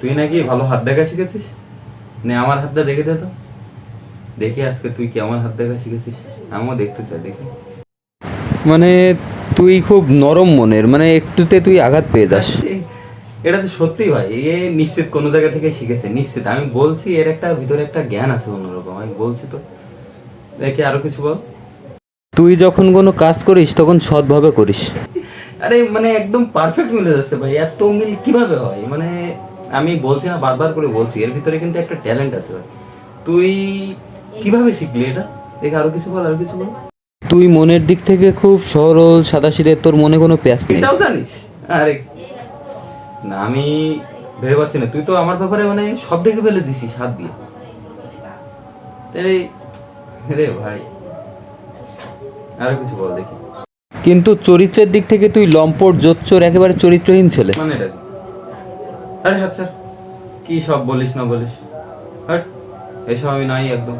তুই নাকি ভালো হাত দেখা শিখেছিস? নে আমার হাতটা দেখে দে তো। দেখি আজকে তুই কেমন হাত দেখা শিখেছিস? আমিও দেখতে চাই দেখি। মানে তুই খুব নরম মনের মানে একটুতে তুই আঘাত পেয়ে যাস। এটা তো সত্যি ভাই এ নিশ্চিত কোনো জায়গা থেকে শিখেছে নিশ্চিত। আমি বলছি এর একটা ভিতরে একটা জ্ঞান আছে অন্যরকম আমি বলছি তো। দেখি আরও কিছু বল। তুই যখন কোনো কাজ করিস তখন সৎভাবে করিস। আরে মানে একদম পারফেক্ট মিলে যাচ্ছে ভাই এত মিল কীভাবে হয়? মানে আমি বলছি না বারবার করে বলছি এর ভিতরে কিন্তু একটা ট্যালেন্ট আছে তুই কীভাবে শিখলি এটা? দেখি আরও কিছু বল আরও কিছু বল। তুই মনের দিক থেকে খুব সরল সাদাসিধে তোর মনে কোনো প্যাস নেই। এটাও জানিস? আরে। না আমি ভেবে পাচ্ছি না। তুই তো আমার ব্যাপারে মানে সব দেখে ফেলে দিছিস হাত দিয়ে। রে ভাই। আরও কিছু বল দেখি। কিন্তু চরিত্রের দিক থেকে তুই লম্পট জোচ্চোর একেবারে চরিত্রহীন ছেলে। মানে? আরে আচ্ছা কি সব বলিস না বলিস? হ্যাঁ এসব আমি নাই একদম।